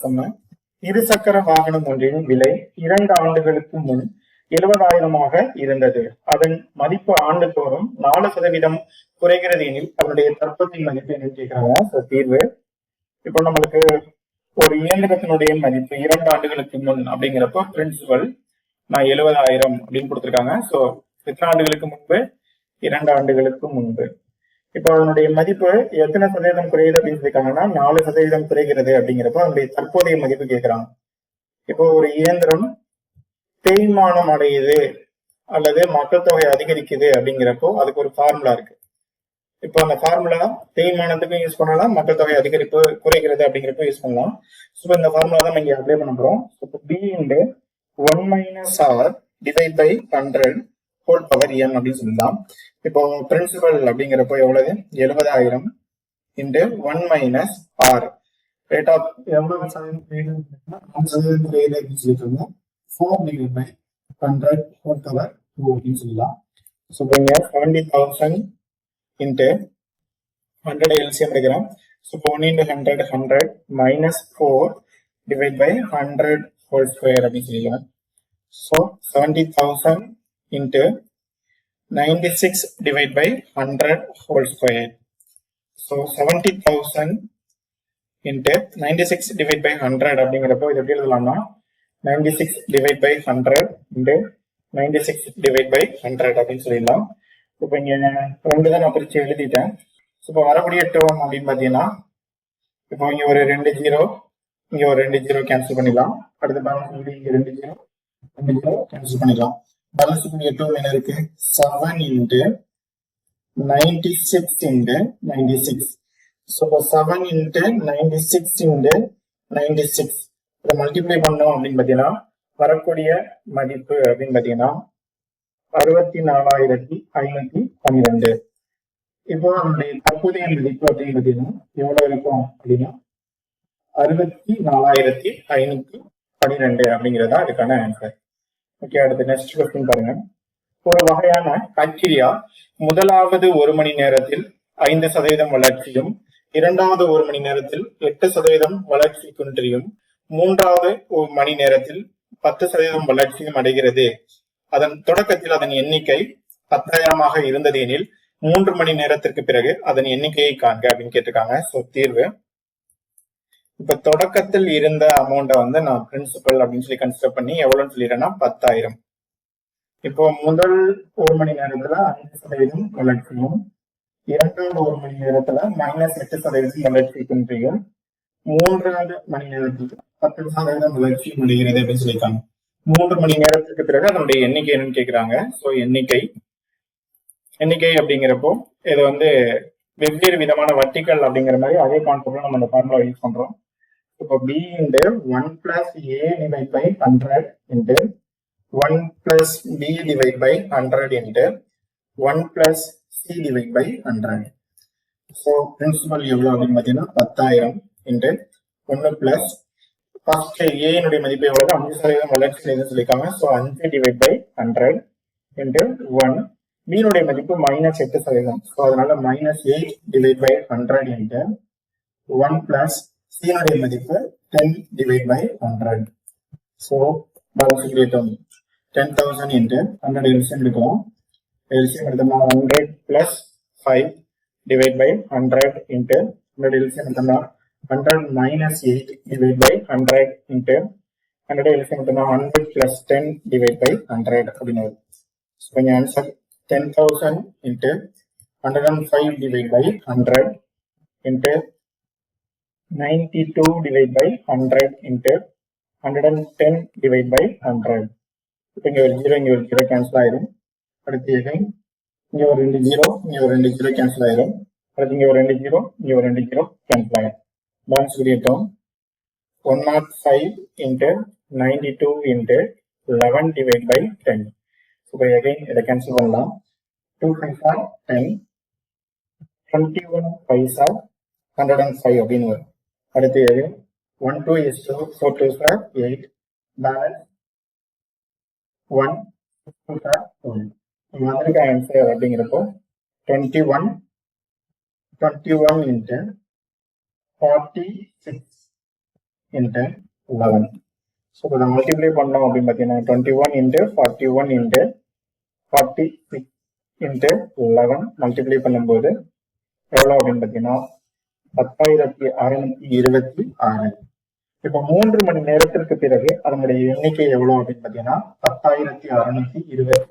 சொன்ன இருசக்கர வாகனம் ஒன்றின் விலை இரண்டு ஆண்டுகளுக்கு முன் எழுபதாயிரமாக இருந்தது. அதன் மதிப்பு ஆண்டுதோறும் நாலு சதவீதம் குறைகிறது எனில் அதனுடைய தற்போதைய மதிப்பு என்னன்னு கேட்கிறாங்க? தீர்வு. இப்போ நம்மளுக்கு ஒரு இயந்திரத்தினுடைய மதிப்பு இரண்டு ஆண்டுகளுக்கு முன் அப்படிங்கிறப்போ பிரின்சிபல் நான் எழுபதாயிரம் அப்படின்னு கொடுத்துருக்காங்க. ஸோ எத்தனை ஆண்டுகளுக்கு முன்பு? இரண்டு ஆண்டுகளுக்கு முன்பு. இப்போ அதனுடைய மதிப்பு எத்தனை சதவீதம் குறையுது அப்படின்னு சொல்லியிருக்காங்கன்னா நாலு சதவீதம் குறைகிறது அப்படிங்கிறப்போ அதனுடைய தற்போதைய மதிப்பு கேட்கிறாங்க இப்போ ஒரு இயந்திரம் தேய்மானம் அடையுது அல்லது மக்கள் தொகை அதிகரிக்குது அப்படிங்கிறப்போ அதுக்கு ஒரு ஃபார்முலா இருக்கு. இப்போ அந்த ஃபார்முலா தேய்மானத்துக்கும் யூஸ் பண்ணலாம் மக்கள் தொகை அதிகரிப்பு குறைகிறது அப்படிங்கிறப்ப யூஸ் பண்ணலாம். ஸோ இந்த ஃபார்முலா தான் இங்கே அப்ளை பண்ண போறோம். இப்போ P into one minus R divide by hundred whole power N அப்படின்னு சொல்லலாம் இப்போ பிரின்சிபல் அப்படிங்கிறப்போ எவ்வளவு? எழுபதாயிரம் into one minus R rate of எவ்வளவு சதவீதம் அப்படின்னு சொல்லிட்டு இருந்தோம் four divide by hundred whole power two அப்படின்னு சொல்லலாம் ஸோ இப்போ seventy thousand into hundred LCM எடுக்கிறோம். ஸோ இப்போ one into hundred hundred minus four divide by hundred whole square அப்படின்னு சொல்லிக்கலாம் so seventy thousand into ninety six divide by hundred square. Square so into thousand into by six divide by hundred அப்படிங்கிறப்போ இது எப்படி எழுதலாம்னா ninety six divide by hundred into ninety six divide by hundred அப்படின்னு சொல்லிடலாம். இப்போ இங்க ரெண்டு தான் நான் பிரிச்சு எழுதிட்டேன். ஸோ இப்போ வரக்கூடிய டேர்ம் அப்படின்னு பார்த்தீங்கன்னா இப்போ இங்க ஒரு ரெண்டு ஜீரோ இங்க ஒரு ரெண்டு ஜீரோ கேன்சல் பண்ணிடலாம். அடுத்த பேலன்ஸ் வந்து இங்க ரெண்டு ஜீரோ ரெண்டு ஜீரோ கேன்சல் பண்ணிடலாம். பேலன்ஸ் எட்டும் என்ன இருக்கு? Seven into ninety six into ninety six so இப்போ seven into ninety six into ninety six இதை மல்டிப்ளை பண்ணோம் அப்படின்னு பார்த்தீங்கன்னா வரக்கூடிய மதிப்பு அப்படின்னு பார்த்தீங்கன்னா அறுபத்தி நாலாயிரத்தி ஐநூத்தி பன்னிரெண்டு. இப்போ அதனுடைய தற்போதைய மதிப்பு அப்படின்னு பார்த்தீங்கன்னா எவ்வளவு இருக்கும் அப்படின்னா அறுபத்தி நாலாயிரத்தி ஐநூத்தி பன்னிரெண்டு அப்படிங்கிறதா இதுக்கான ஆன்சர் ஓகே அடுத்து நெக்ஸ்ட் கொஸ்டின் பாருங்க. ஒரு வகையான பாக்டீரியா முதலாவது ஒரு மணி நேரத்தில் ஐந்து சதவீதம் வளர்ச்சியும் இரண்டாவது ஒரு மணி நேரத்தில் எட்டு சதவீதம் வளர்ச்சி குன்றியும் மூன்றாவது ஒரு மணி நேரத்தில் பத்து சதவீதம் வளர்ச்சியும் அடைகிறது. அதன் தொடக்கத்தில் அதன் எண்ணிக்கை பத்தாயிரமாக இருந்தது எனில் மூன்று மணி நேரத்திற்கு பிறகு அதன் எண்ணிக்கையை காண்க அப்படின்னு கேட்டிருக்காங்க. சோ தீர்வு இப்ப தொடக்கத்தில் இருந்த அமௌண்ட்டை வந்து நான் பிரின்சிபல் அப்படின்னு சொல்லி கன்சிடர் பண்ணி எவ்வளவுன்னு சொல்லிடுறேன்னா பத்தாயிரம். இப்போ முதல் ஒரு மணி நேரத்துல ஐந்து சதவீதம் வளர்ச்சியும் இரண்டாவது ஒரு மணி நேரத்துல மைனஸ் எட்டு சதவீதம் வளர்ச்சி குன்றியும் மூன்றாவது மணி நேரத்துக்கு பத்து சதவீதம் வளர்ச்சி முடிகிறது அப்படின்னு சொல்லியிருக்காங்க. மூன்று மணி நேரத்துக்கு பிறகு அதனுடைய எண்ணிக்கை என்னன்னு கேக்குறாங்க. ஸோ எண்ணிக்கை. எண்ணிக்கை அப்படிங்கிறப்போ இது வந்து வெவ்வேறு விதமான வட்டிகள் அப்படிங்கிற மாதிரி அதே கான்செப்ட்ல நம்ம அந்த ஃபார்முலா யூஸ் பண்றோம். இப்போ P into one plus A divide by hundred into one plus B divide by hundred into one plus C divide by hundred so principal எவ்வளோ அப்படின்னு பார்த்தீங்கன்னா பத்தாயிரம் இன்டு ஒன்று பிளஸ் ஃபர்ஸ்ட் ஏனுடைய மதிப்பு எவ்வளோ அஞ்சு சதவீதம் வளர்ச்சி எதுன்னு சொல்லியிருக்காங்க. ஸோ அஞ்சு divide by hundred into one பீனுடைய மதிப்பு மைனஸ் எட்டு சதவீதம். ஸோ அதனால minus eight divide by hundred into one plus C R A மதிப்பு ten divide by hundred so balance கிரியேட்டும் ten thousand into hundred LCM எடுக்கலாம் எல்சியம் எடுத்தோம்னா hundred plus five divide by hundred into hundred LCM எடுத்தோம்னா hundred minus eight divide by hundred into hundred LCM எடுத்தோம்னா hundred plus ten divide by hundred அப்படின்னு வரும். So கொஞ்சம் answer ten thousand into hundred and five divide by hundred into ninety two divide by hundred into hundred and ten divide by இப்போ இங்கே ஒரு zero இங்கே ஒரு zero cancel ஆயிரும். அடுத்து எகைன் இங்கே ஒரு ரெண்டு ஜீரோ இங்கே ஒரு ரெண்டு ஜீரோ கேன்சல் ஆயிரும். அடுத்து இங்கே ஒரு ரெண்டு ஜீரோ இங்கே ஒரு ரெண்டு ஜீரோ கேன்சல் ஆயிரும். Balance கிரியேட்டும் one nought five into ninety two into eleven divide by ten இப்போ எகைன் இதை கேன்சல் பண்ணலாம். டூ பைசா டென் டுவெண்ட்டி ஒன் பைசா ஹண்ட்ரட் அண்ட் ஃபைவ் அப்படின்னு வரும். அடுத்து one two is two four two sir eight balance one two sir one வந்திருக்க answer அப்படிங்கிறப்போ twenty one twenty one into forty six into eleven so இதை multiply பண்ணோம் அப்படின்னு பார்த்தீங்கன்னா twenty one into forty one into forty six into eleven multiply பண்ணும்போது எவ்வளோ அப்படின்னு பார்த்தீங்கன்னா பத்தாயிரத்தி அறுநூத்தி இருபத்தி ஆறு. இப்ப மூன்று மணி நேரத்திற்கு பிறகு அதனுடைய எண்ணிக்கை எவ்வளவு அப்படின்னு பார்த்தீங்கன்னா பத்தாயிரத்தி அறுநூத்தி இருபத்தி